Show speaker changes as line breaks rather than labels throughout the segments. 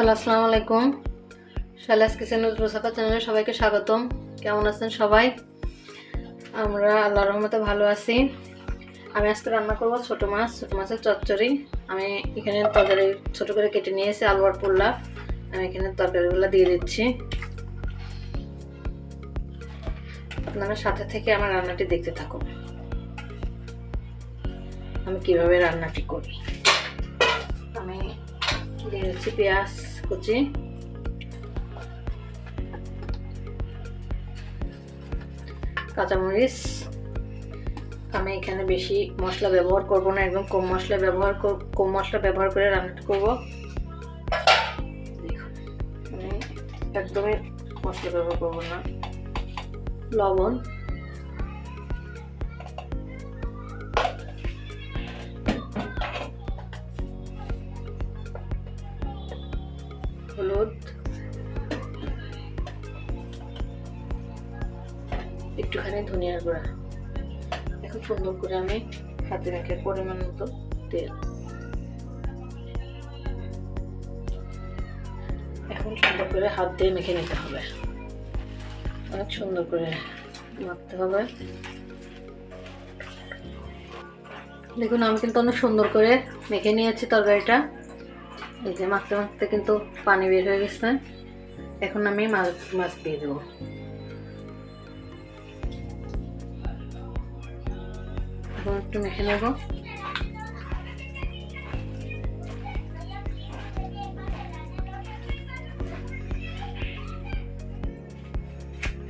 Hello, আসসালামু আলাইকুম। শালাস kitchen Rusafa চ্যানেলে সবাইকে স্বাগতম। কেমন আছেন সবাই? আমরা আল্লাহ রহমতে ভালো আছি। আমি আজকে রান্না করব ছোট মাছ, ছোট মাছের চচ্চড়ি। আমি এখানে তরকারি ছোট করে কেটে নিয়েছি আলুয়ার পোল্লা। আমি এখানে তরকারিগুলো দিয়ে দিচ্ছি। আপনারা সাথে থেকে আমার রান্নাটি দেখতে থাকুন। আমি কীভাবে রান্নাটি করি? দিচ্ছি পেঁয়াজ কুচি। কাঁচামরিচ। আমি এখানে বেশি মশলা ব্যবহার করব না, একদম কম মশলা ব্যবহার কম মশলা ব্যবহার করে রান্নাটা করব। আমি একদমই মশলা ব্যবহার করব না। লবণ। হলুদ। একটুখানি ধনিয়ার গুঁড়া। এখন সুন্দর করে আমি হাতে রেখে পরিমাণ মতো তেল। এখন সুন্দর করে হাত দিয়ে মেখে নিতে হবে। অনেক সুন্দর করে মাখতে হবে। দেখুন, আমি কিন্তু অনেক সুন্দর করে মেখে নিয়েছি তরকারিটা। এই যে মাখতে মাখতে কিন্তু পানি বের হয়ে গেছে। এখন আমি মাছ মাছ দিয়ে দেবো। একটু মেখে নেব।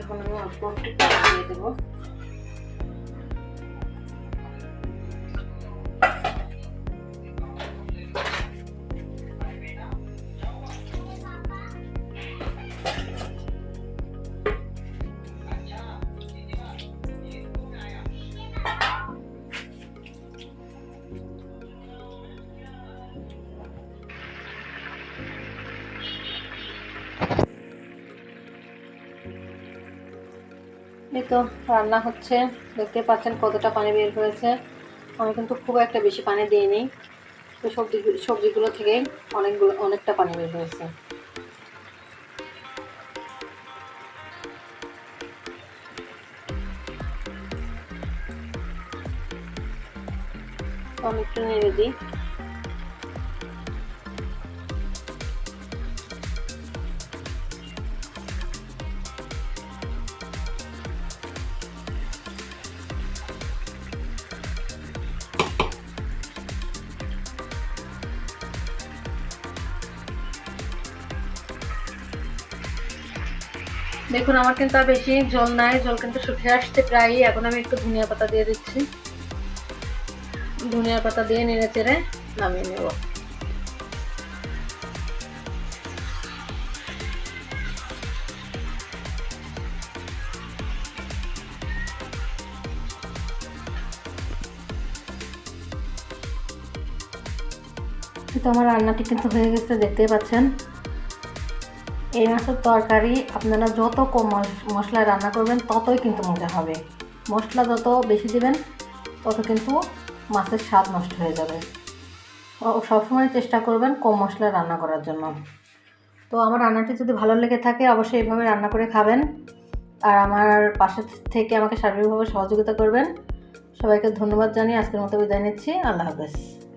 এখন আমি অল্প একটু দিয়ে দেবো। এই তো রান্না হচ্ছে। দেখতে পাচ্ছেন কতটা পানি বের হয়েছে। আমি কিন্তু খুব একটা বেশি পানি দিইনি। তো সবজি সবজিগুলো থেকে অনেকগুলো, অনেকটা পানি বের হয়েছে। আমি একটু নেড়ে দিই। দেখুন, আমার কিন্তু আর বেশি জল নাই, জল কিন্তু শুকিয়ে আসছে প্রায়ই। এখন আমি একটু ধনিয়া পাতা দিয়ে দিচ্ছি। ধনিয়া পাতা দিয়ে নেড়ে চেড়ে নামিয়ে নেব। তো আমার রান্নাটি কিন্তু হয়ে গেছে, দেখতেই পাচ্ছেন। এই মাছের তরকারি আপনারা যত কম মশ- মশলায় রান্না করবেন, ততই কিন্তু মজা হবে। মশলা যত বেশি দিবেন, তত কিন্তু মাছের স্বাদ নষ্ট হয়ে যাবে। সবসময় চেষ্টা করবেন কম মশলায় রান্না করার জন্য। তো আমার রান্নাটি যদি ভালো লেগে থাকে, অবশ্যই এইভাবে রান্না করে খাবেন। আর আমার পাশে থেকে আমাকে সার্বিকভাবে সহযোগিতা করবেন। সবাইকে ধন্যবাদ জানিয়ে আজকের মতো বিদায় নিচ্ছি। আল্লাহ হাফেজ।